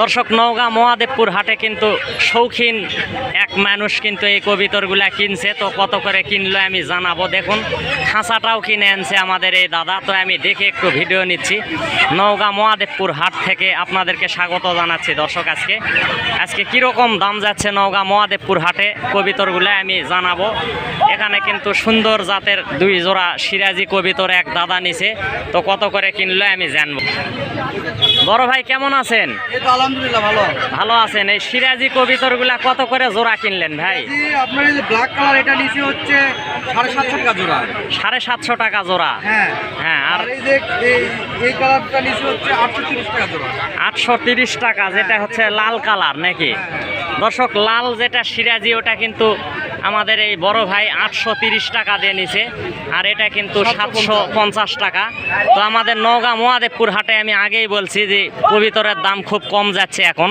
দর্শক, নওগাঁ, মহাদেবপুর হাটে কিন্তু শৌখিন এক মানুষ কিন্তু এই কবিতরগুলা কিনছে। তো কত করে কিনলো আমি জানাব। দেখুন, খাঁচাটাও কিনে আনছে আমাদের এই দাদা। তো আমি দেখে একটু ভিডিও নিচ্ছি। নওগাঁ, মহাদেবপুর হাট থেকে আপনাদেরকে স্বাগত জানাচ্ছি দর্শক আজকে। আজকে কীরকম দাম যাচ্ছে নওগাঁ, মহাদেবপুর হাটে? কবিতরগুলো আমি জানাব। এখানে কিন্তু সুন্দর জাতের দুই জোড়া সিরাজি কবিতর এক দাদা নিছে। তো কত করে কিনলো আমি জানব। বড় ভাই কেমন আছেন? আলহামদুলিল্লাহ ভালো। ভালো আছেন। এই সিরাজি কবিতরগুলা কত করে জোড়া কিনলেন ভাই? আপনার এই ব্ল্যাক কালার এটা নিচে হচ্ছে সাড়ে সাতশো টাকা জোড়া। সাড়ে সাতশো টাকা জোড়া? হ্যাঁ। হ্যাঁ আর আর এই যে এই এই কালারটা নিচে হচ্ছে আটশো তিরিশ টাকা জোড়া। আটশো তিরিশ টাকা যেটা হচ্ছে লাল কালার নাকি? দর্শক লাল যেটা সিরাজি ওটা কিন্তু আমাদের এই বড় ভাই আটশো তিরিশ টাকা দিয়ে নিছে আর এটা কিন্তু সাতশো পঞ্চাশ। টাকা। তো আমাদের নওগাঁ মহাদেবপুর হাটে আমি আগেই বলছি যে কবিতরের দাম খুব কম যাচ্ছে এখন।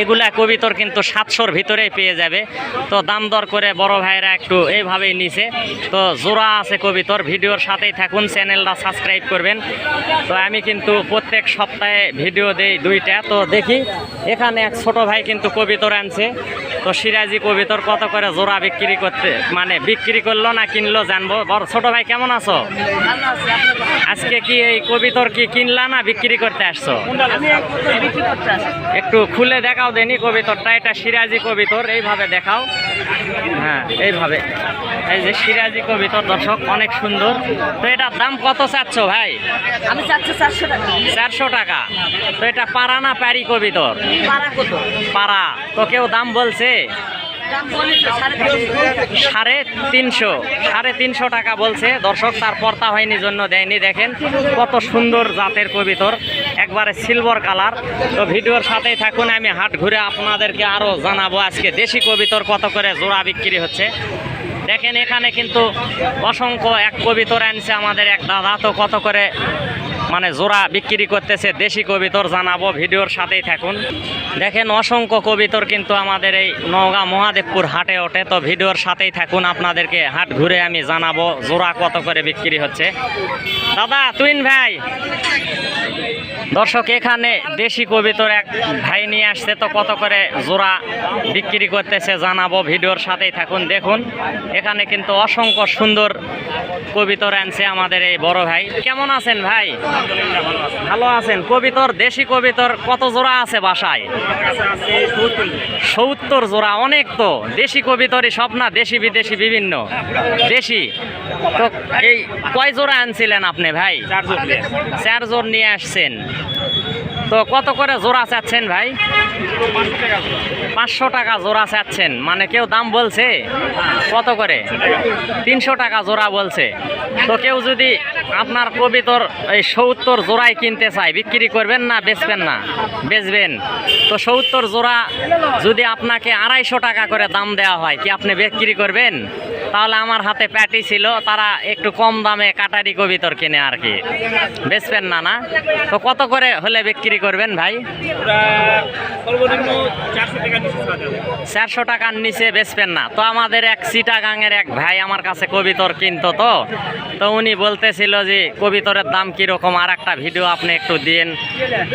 এগুলা কবিতর কিন্তু সাতশোর ভিতরেই পেয়ে যাবে। তো দাম দর করে বড় ভাইরা একটু এইভাবেই নিছে। তো জোড়া আছে কবিতর ভিডিওর সাথেই থাকুন চ্যানেলটা সাবস্ক্রাইব করবেন। তো আমি কিন্তু প্রত্যেক সপ্তাহে ভিডিও দেই দুইটা। তো দেখি এখানে এক ছোট ভাই কিন্তু কবিতর আনছে। তো সিরাজি কবিতর কত করে জোড়া বিক্রি করতে? মানে বিক্রি করল না কিনলো জানব? বড় ছোট ভাই কেমন আছো? আজকে কি এই কবি তোর কি কিনলা না বিক্রি করতে আসছো? একটু খুলে দেখাও দেনি কবিতরটা এটা সিরাজি কবিতর এইভাবে দেখাও। হ্যাঁ এইভাবে। এই যে সিরাজি কবিতর দর্শক অনেক সুন্দর। তো এটার দাম কত চাচ্ছ ভাই? আমি চাচ্ছি চারশো টাকা। চারশো টাকা। তো এটা পারা না প্যারি কবিতর পাড়া কত পারা তো কেউ দাম বলছে? সাড়ে তিনশো। সাড়ে তিনশো। টাকা বলছে। দর্শক তার পর্তা হয়নি জন্য দেয়নি। দেখেন কত সুন্দর জাতের কবিতর একবারে সিলভার কালার তো ভিডিওর সাথেই থাকুন। আমি হাট ঘুরে আপনাদেরকে আরও জানাব আজকে দেশি কবিতর কত করে জোড়া বিক্রি হচ্ছে। দেখেন, এখানে কিন্তু অসংখ্য এক কবিতর আনছে আমাদের এক দাদা। তো কত করে মানে জোড়া বিক্রি করতেছে দেশি কবিতর জানাব ভিডিওর সাথেই থাকুন। দেখেন, অসংখ্য কবিতর কিন্তু আমাদের এই নওগাঁ মহাদেবপুর হাটে ওঠে। তো ভিডিওর সাথেই থাকুন, আপনাদেরকে হাট ঘুরে আমি জানাব জোড়া কত করে বিক্রি হচ্ছে। দাদা, তুইন ভাই। দর্শক এখানে দেশি কবিতর এক ভাই নিয়ে আসছে তো কত করে জোড়া বিক্রি করতেছে জানাব ভিডিওর সাথেই থাকুন। দেখুন এখানে কিন্তু অসংখ্য সুন্দর কবিতর আনছে আমাদের এই বড় ভাই। কেমন আছেন ভাই? ভালো আছেন। কবিতর দেশি কবিতর কত জোড়া আছে বাসায়? সত্তর জোড়া অনেক তো। দেশি কবিতরই সব না দেশি বিদেশি বিভিন্ন। দেশি। তো এই কয় জোড়া আনছিলেন আপনি ভাই? চার জোর নিয়ে আসছেন। তো কত করে জোড়া চাচ্ছেন ভাই? পাঁচশো টাকা জোড়া চাচ্ছেন। মানে কেউ দাম বলছে? কত করে? তিনশো টাকা জোড়া বলছে। তো কেউ যদি আপনার কবিতর এই সত্তর জোড়াই কিনতে চায়, বিক্রি করবেন না, বেচবেন না? বেচবেন। তো সত্তর জোড়া যদি আপনাকে আড়াইশো টাকা করে দাম দেওয়া হয়, কি আপনি বিক্রি করবেন? তাহলে আমার হাতে প্যাটি ছিল তারা একটু কম দামে কাটারি কবিতর কিনে আর কি। বেচবেন না না? তো কত করে হলে বিক্রি করবেন ভাই? চারশো টাকার নিচে বেচবেন না। তো আমাদের এক চিটাগাঙের এক ভাই আমার কাছে কবিতর কিনতো তো। তো উনি বলতেছিল যে কবিতরের দাম কীরকম? আর একটা ভিডিও আপনি একটু দিন।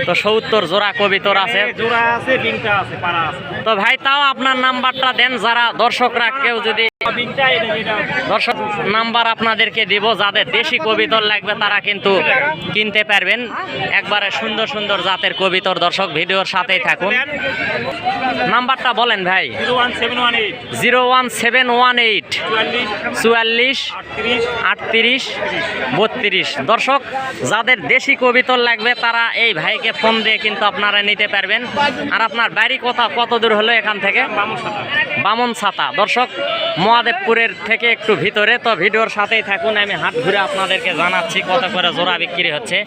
তো সত্তর জোড়া কবিতর আছে। তো ভাই তাও আপনার নাম্বারটা দেন যারা দর্শকরা কেউ যদি দর্শক, নাম্বার আপনাদেরকে দিব, যাদের দেশি কবিতর লাগবে তারা কিন্তু কিনতে পারবেন। একবারে সুন্দর সুন্দর জাতের কবিতর, দর্শক, ভিডিওর সাথেই থাকুন। নাম্বারটা বলেন ভাই। Zero one seven one eight, চুয়াল্লিশ, আটত্রিশ, বত্রিশ। দর্শক, যাদের দেশি কবিতর লাগবে তারা এই ভাইকে ফোন দিয়ে কিন্তু আপনারা নিতে পারবেন। আর আপনার বাড়ি কোথা কত দূর হলো এখান থেকে? বামন ছাতা। দর্শক, মহাদেবপুরের থেকে একটু ভিতরে, তো ভিডিওর সাথেই থাকুন, আমি হাত ঘুরে আপনাদেরকে জানাচ্ছি কত করে জোড়া বিক্রি হচ্ছে।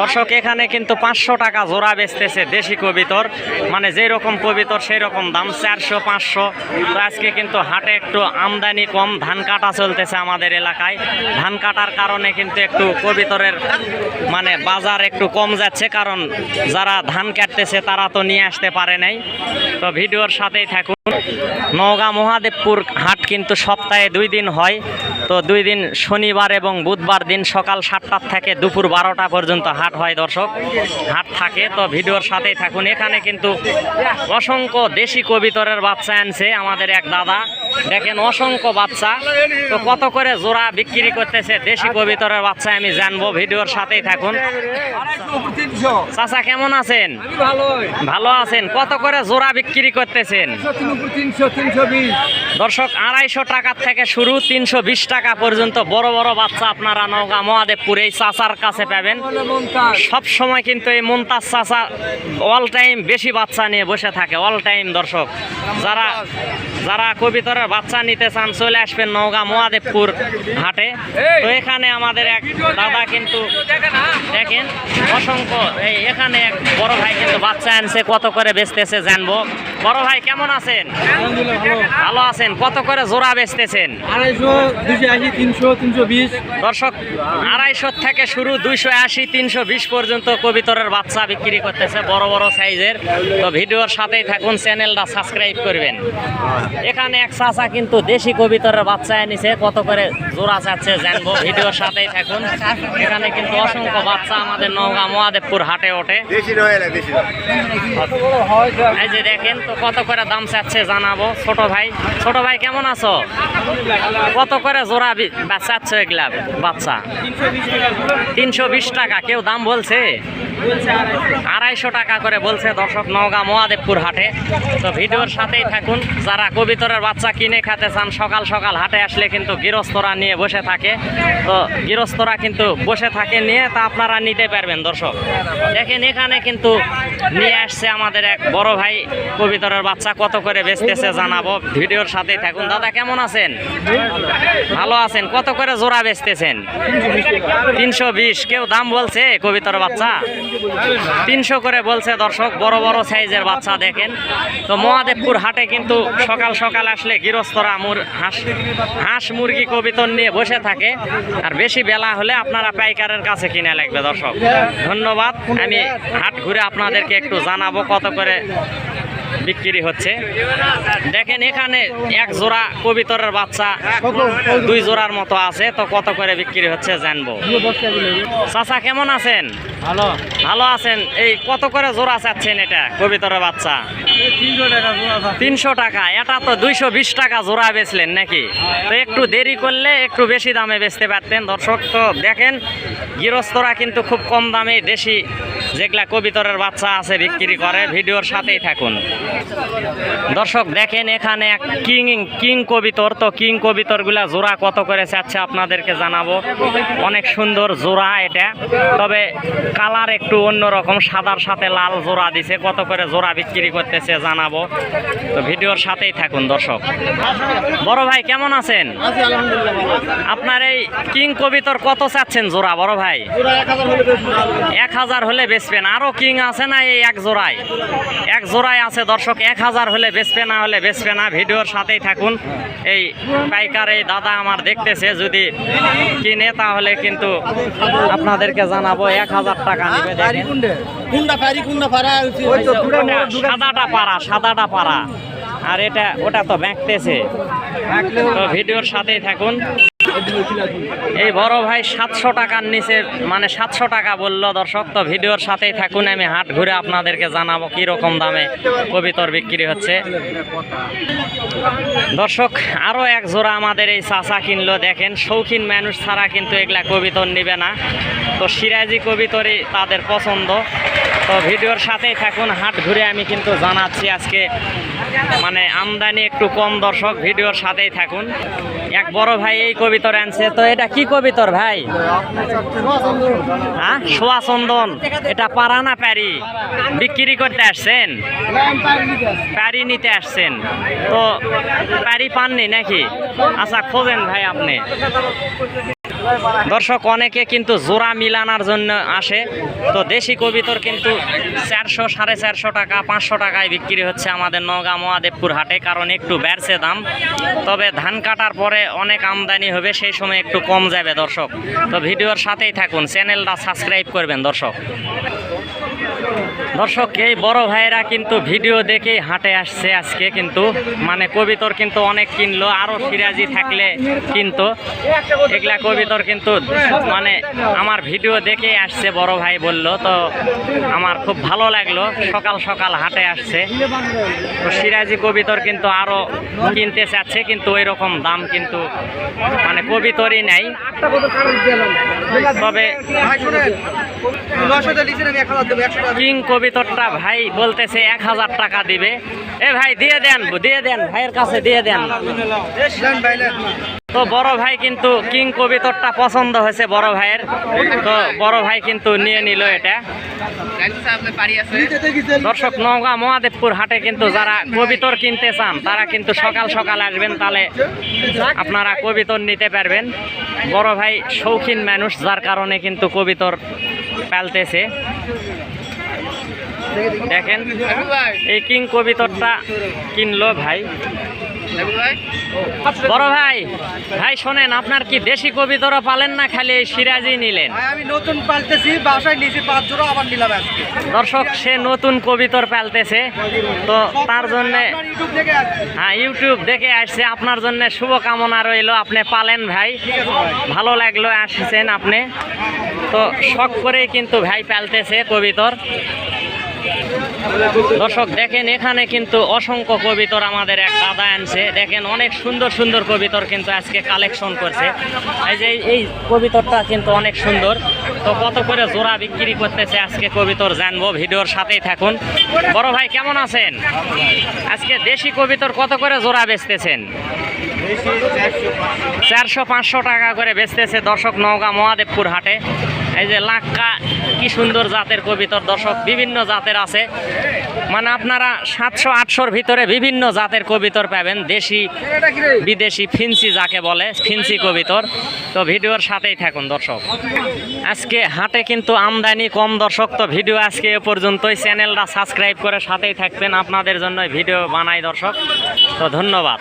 দর্শক, এখানে কিন্তু পাঁচশো টাকা জোড়া বেচতেছে দেশি কবিতর। মানে যেই রকম কবিতর, সেই রকম দাম, চারশো, পাঁচশো। তো আজকে কিন্তু হাটে একটু আমদানি কম, ধান কাটা চলতেছে আমাদের এলাকায়। ধান কাটার কারণে কিন্তু একটু কবিতরের মানে বাজার একটু কম যাচ্ছে, কারণ যারা ধান কাটতেছে তারা তো নিয়ে আসতে পারে নাই। তো ভিডিওর সাথেই থাকুন। নওগাঁ মহাদেবপুর হাট কিন্তু সপ্তাহে দুই দিন হয়। তো দুই দিন শনিবার এবং বুধবার দিন সকাল সাতটার থেকে দুপুর বারোটা পর্যন্ত হাট হয় দর্শক। হাট থাকে, তো ভিডিওর সাথেই থাকুন। এখানে কিন্তু অসংখ্য দেশি কবিতরের বাচ্চা আনছে আমাদের এক দাদা। দেখেন অসংখ্য বাচ্চা। তো কত করে জোড়া বিক্রি করতেছে দেশি কবিতরের বাচ্চা আমি জানব, ভিডিওর সাথেই থাকুন। চাচা, কেমন আছেন? ভালো আছেন। কত করে জোড়া বিক্রি করতেছেন? দর্শক, আড়াইশো টাকার থেকে শুরু, তিনশো বিশ টাকা পর্যন্ত বড় বড় বাচ্চা আপনারা নওগাঁ মহাদেবপুর এই চাচার কাছে পাবেন। সব সময় কিন্তু এই মুমতাজ চাচা অল টাইম বেশি বাচ্চা নিয়ে বসে থাকে অল টাইম দর্শক। যারা যারা কবিতরের বাচ্চা নিতে চান, চলে আসবেন নওগাঁ মহাদেবপুর হাটে। তো এখানে আমাদের এক দাদা কিন্তু দেখেন, অসংখ্য, এই এখানে এক বড় ভাই কিন্তু বাচ্চা আনছে, কত করে বেচতেছে জানব। বড় ভাই কেমন আছেন? ভালো আছেন? কত করে জোড়া বেচতেছেন? আড়াইশো দুশো আশি তিনশো তিনশো বিশ। দর্শক আড়াইশো থেকে শুরু দুইশো আশি তিনশো বিশ পর্যন্ত কবিতরের বাচ্চা বিক্রি করতেছে বড় বড় সাইজের। তো ভিডিওর সাথেই থাকুন চ্যানেলটা সাবস্ক্রাইব করবেন। এখানে এক চাচা কিন্তু দেশি কবিতরের বাচ্চা এনেছে কত করে জোড়া চাচ্ছে জানব। ভিডিওর সাথেই থাকুন। এখানে কিন্তু অসংখ্য বাচ্চা আমাদের নওগাঁ মহাদেবপুর হাটে ওঠে। এই যে দেখেন তো কত করে দাম চাচ্ছে জানাব? ছোট ভাই। ছোট ভাই, কেমন আছো? কত করে জোড়া চাচ্ছে এগুলা বাচ্চা? তিনশো বিশ টাকা। কেউ দাম বলছে? আড়াইশো টাকা করে বলছে দর্শক নওগাঁ মহাদেবপুর হাটে। তো ভিডিওর সাথেই থাকুন, যারা কবিতরের বাচ্চা কিনে খেতে চান, সকাল সকাল হাটে আসলে কিন্তু গৃহস্থরা নিয়ে বসে থাকে। তো গৃহস্থরা কিন্তু বসে থাকে, নিয়ে তা আপনারা নিতে পারবেন দর্শক। দেখেন এখানে কিন্তু নিয়ে আসছে আমাদের এক বড় ভাই কবিতরের বাচ্চা, কত করে বেচতেছে জানাব ভিডিওর সাথেই থাকুন। দাদা, কেমন আছেন? ভালো আছেন? কত করে জোড়া বেচতেছেন? তিনশো বিশ। কেউ দাম বলছে কবিতর বাচ্চা? তিনশো করে বলছে দর্শক, বড় বড় সাইজের বাচ্চা দেখেন। তো মহাদেবপুর হাটে কিন্তু সকাল সকাল আসলে গৃহস্থরা মুর হাঁস হাঁস মুরগি কবিতন নিয়ে বসে থাকে। আর বেশি বেলা হলে আপনারা পাইকারের কাছে কিনে লাগবে দর্শক। ধন্যবাদ। আমি হাট ঘুরে আপনাদেরকে একটু জানাব কত করে বিক্রি হচ্ছে। দেখেন এখানে এক জোড়া কবিতরের বাচ্চা দুই জোড়ার মতো আছে তো কত করে বিক্রি হচ্ছে জানব। চাচা কেমন আছেন? ভালো। ভালো আছেন? এই কত করে জোড়া চাচ্ছেন এটা কবিতরের বাচ্চা? তিনশো টাকা। তিনশো টাকা এটা তো দুইশো বিশ টাকা জোড়া বেচলেন নাকি? তো একটু দেরি করলে একটু বেশি দামে বেচতে পারতেন। দর্শক তো দেখেন গৃহস্থরা কিন্তু খুব কম দামে দেশি যেগুলা কবিতরের বাচ্চা আছে বিক্রি করে ভিডিওর সাথেই থাকুন। দর্শক দেখেন এখানে এক কিং কিং কবিতর। তো কিং কবিতরগুলা জোড়া কত করে চাচ্ছে আপনাদেরকে জানাব। অনেক সুন্দর জোড়া এটা। তবে কালার একটু অন্যরকম সাদার সাথে লাল জোড়া দিছে। কত করে জোড়া বিক্রি করতেছে জানাব। তো ভিডিওর সাথেই থাকুন দর্শক। বড় ভাই কেমন আছেন? আপনার এই কিং কবিতর কত চাচ্ছেন জোড়া বড় ভাই? এক হাজার হলে বেচবেন। আরও কিং আছে না এই এক জোড়ায়? এক জোড়ায় আছে দর্শক এক হাজার হলে বেচবে না হলে বেচবে না। ভিডিওর সাথেই থাকুন। এই পাইকার এই দাদা আমার দেখতেছে যদি কিনে তাহলে কিন্তু আপনাদেরকে জানাব এক হাজার টাকা নেবে সাদাটা পাড়া সাদাটা পাড়া। আর এটা ওটা তো ব্যাঁকতেছে তো ভিডিওর সাথেই থাকুন। এই বড় ভাই সাতশো টাকার নিচে মানে সাতশো টাকা বলল, দর্শক, তো ভিডিওর সাথেই থাকুন, আমি হাট ঘুরে আপনাদেরকে জানাব কি রকম দামে কবিতর বিক্রি হচ্ছে। দর্শক আরও এক জোড়া আমাদের এই চাচা কিনলো, দেখেন, শৌখিন মানুষ ছাড়া কিন্তু এগুলা কবিতর নিবে না। তো সিরাজি কবিতরই তাদের পছন্দ। তো ভিডিওর সাথেই থাকুন, হাট ঘুরে আমি কিন্তু জানাচ্ছি আজকে মানে আমদানি একটু কম দর্শক, ভিডিওর সাথেই থাকুন। এক বড় ভাই এই কবিতর আনছে। তো এটা কি কবিতর ভাই? হ্যাঁ? সোয়া চন্দন। এটা পারা না প্যারি বিক্রি করতে আসছেন? প্যারি নিতে আসছেন। তো প্যারি পাননি নাকি? আচ্ছা খোঁজেন ভাই আপনি। দর্শক, অনেকে কিন্তু জোড়া মিলানোর জন্য আসে। তো দেশি কবিতর কিন্তু চারশো, সাড়ে চারশো টাকা, পাঁচশো টাকায় বিক্রি হচ্ছে আমাদের নগাঁ মহাদেবপুর হাটে, কারণ একটু বেড়ছে দাম। তবে ধান কাটার পরে অনেক আমদানি হবে, সেই সময় একটু কম যাবে দর্শক। তো ভিডিওর সাথেই থাকুন, চ্যানেলটা সাবস্ক্রাইব করবেন দর্শক। দর্শক এই বড় ভাইরা কিন্তু ভিডিও দেখেই হাটে আসছে আজকে কিন্তু। মানে কবিতর কিন্তু অনেক কিনলো আরও সিরাজি থাকলে কিন্তু। এগুলা কবিতর কিন্তু মানে আমার ভিডিও দেখেই আসছে বড় ভাই বলল। তো আমার খুব ভালো লাগল সকাল সকাল হাটে আসছে। তো সিরাজি কবিতর কিন্তু আরও কিনতে চাচ্ছে কিন্তু ওই রকম দাম কিন্তু মানে কবিতরই নাই। তবে ভাই শুনেন। কবিতরটা ভাই বলতেছে এক হাজার টাকা দিবে। এ ভাই, দিয়ে দেন দিয়ে দেন, ভাইয়ের কাছে দিয়ে দেন। তো বড় ভাই কিন্তু কিং কবিতরটা পছন্দ হয়েছে বড় ভাইয়ের। তো বড় ভাই কিন্তু নিয়ে নিল এটা। দর্শক, নওগাঁ মহাদেবপুর হাটে কিন্তু যারা কবিতর কিনতে চান, তারা কিন্তু সকাল সকাল আসবেন, তাহলে আপনারা কবিতর নিতে পারবেন। বড় ভাই শৌখিন মানুষ, যার কারণে কিন্তু কবিতর পালতেছে। দেখেন এই কিং কবিতরটা কিনলো ভাই। বড় ভাই ভাই শোনেন আপনার কি দেশি কবিতরও পালেন না খালি সিরাজি নিলেন? আমি নতুন পাল্টেছি বাসায় নিয়েছি পাঁচ জোড়া আবার নিলাম আজকে। দর্শক সে নতুন কবিতর পালতেছে তো তার জন্য হ্যাঁ ইউটিউব দেখে আসছে আপনার জন্য শুভকামনা রইল আপনি পালেন ভাই। ভালো লাগল আসছেন আপনি। তো শখ করেই কিন্তু ভাই পালতেছে কবিতর। দর্শক দেখেন এখানে কিন্তু অসংখ্য কবিতর আমাদের এক দাদা আনছে। দেখেন অনেক সুন্দর সুন্দর কবিতর কিন্তু আজকে কালেকশন করছে। এই যে এই কবিতরটা কিন্তু অনেক সুন্দর। তো কত করে জোড়া বিক্রি করতেছে আজকে কবিতর জানব ভিডিওর সাথেই থাকুন। বড় ভাই কেমন আছেন? আজকে দেশি কবিতর কত করে জোড়া বেচতেছেন? চারশো পাঁচশো টাকা করে বেচতেছে দর্শক নওগাঁ মহাদেবপুর হাটে। এই যে লাক্কা, কি সুন্দর জাতের কবিতর দর্শক, বিভিন্ন জাতের আছে। মানে আপনারা সাতশো আটশোর ভিতরে বিভিন্ন জাতের কবিতর পাবেন, দেশি, বিদেশি, ফিন্সি যাকে বলে, ফিন্সি কবিতর। তো ভিডিওর সাথেই থাকুন দর্শক। আজকে হাটে কিন্তু আমদানি কম দর্শক, তো ভিডিও আজকে এ পর্যন্তই। চ্যানেলটা সাবস্ক্রাইব করে সাথেই থাকবেন। আপনাদের জন্য ভিডিও বানাই দর্শক। তো ধন্যবাদ।